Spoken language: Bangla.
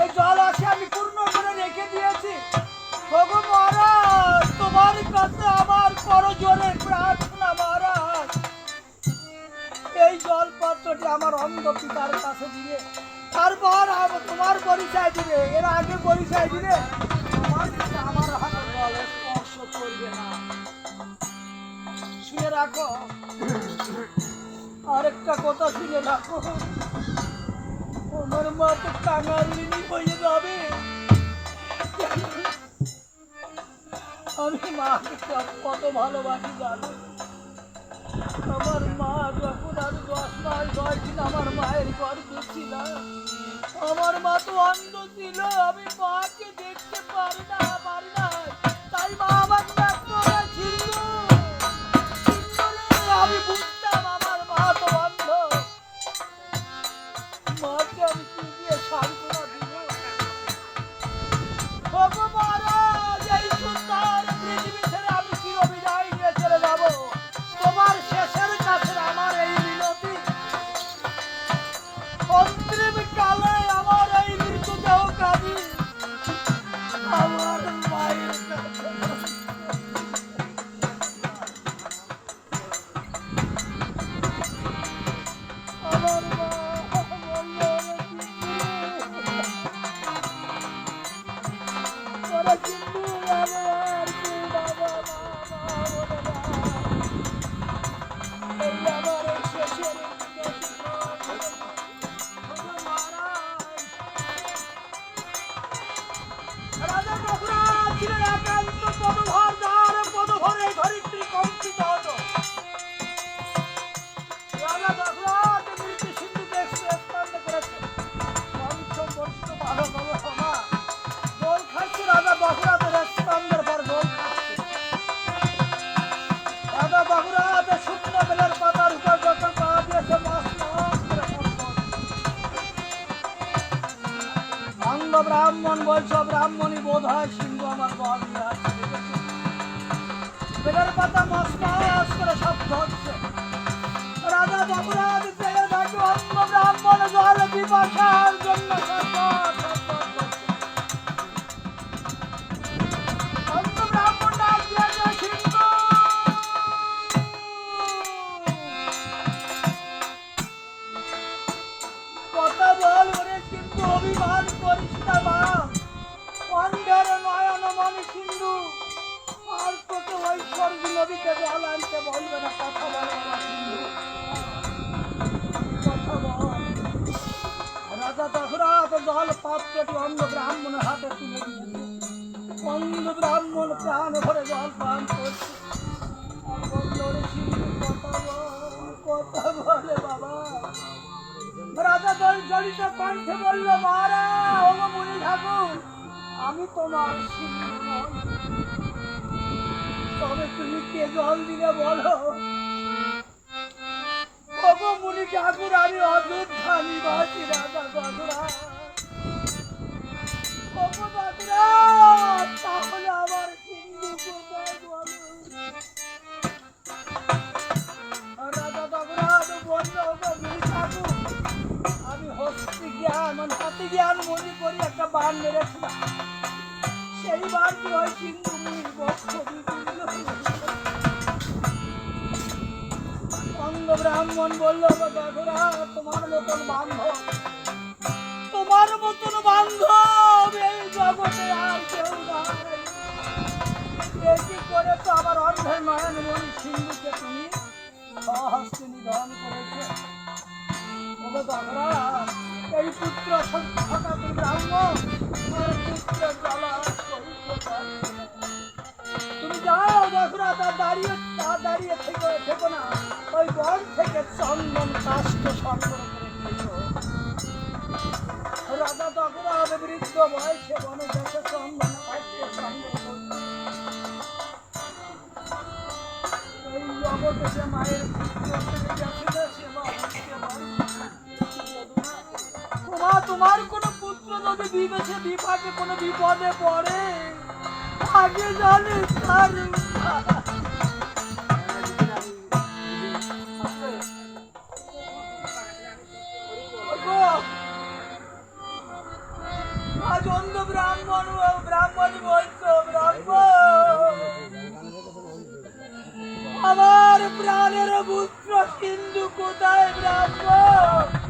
এই জল আছে আমি পূর্ণ করে রেখে দিয়েছি। ভগু মহারাজ, তোমার কাছে আমার পর জোরে প্রার্থনা মহারাজ। এই জল পাত্রটি আমার অন্ধ পিতার কাছে দিয়ে তারপর তোমার পরিচয় দিবে এর আগে পরিচয় দিলে আমার আমার হাতে জল স্পর্শ করবে না। শুনে রাখো। আরেকটা কথা শুনে রাখো। আমার মা তো টাঙালিনি হয়ে যাবে। আমি মাকে কত- ভালোবাসি জানো। আমার মা যখন আমি দশ মাস বয়সী, আমার মায়ের গর্ভে ছিলাম আমার মা তো অন্ধ ছিল, আমি মাকে দেখতে পারি না। ব্রাহ্মণ বলছো ব্রাহ্মণই বোধ হয় সিংহ আমার বল পাতা মাস মাস করে শব্দ হচ্ছে রাজা বাবুরাজ অঙ্গ ব্রাহ্মণ জল বিপাশার জন্য ওই স্বর্গ নদীতে জল আনতে বলবে না কথা বল। রাজা দশরথ জল পাত্রটি অন্ধ ব্রাহ্মণের হাতে তুলে দিয়েছে অন্ধ ব্রাহ্মণ প্রাণ ভরে জল পান করছে। আর বলল, "ওরে সিন্ধু, কথা বলে। বাবা রাজা দল জড়িত কণ্ঠে বলল মারা ওগো মুনি ঠাকুর আমি তোমার তুমি কে জল দিলে বলো। মুনি ঠাকুর, আমি অযোধ্যা নিবাসী রাজা গজরা ওগো গজরা তাহলে আমার সিন্ধু কোথায় বলো? রাজা গজরাজ বলল মুনি আমি জ্ঞান মানে একটা বান মেরেছিলাম। সেই বানটি ওই মুনির বক্ষ ব্রাহ্মণ বলল তোমার মতন বান্ধব। তোমার মতন বান্ধব এই জগতে আর কেউ নাই। করে তো আমার অন্ধের নয়ন মনি সিন্ধুকে তুমি সহস্তে নিধন করেছে? এই পুত্র সত্যতা ব্রাহ্মণ পুত্র। তুমি যাও দেখরা তার দাঁড়িয়ে তার দাঁড়িয়ে থেকে, থেকো না। চন্দন কাষ্ট রাজা তখন হবে বৃদ্ধ বয়সে বনে দেশে চন্দন কাষ্ট মায়ের তোমার তোমার কোনো পুত্র যদি বিবেশে বিপাকে কোনো বিপদে পড়ে, আগে জানে আমার প্রাণের পুত্র সিন্ধু কোথায় ব্রাহ্মণ?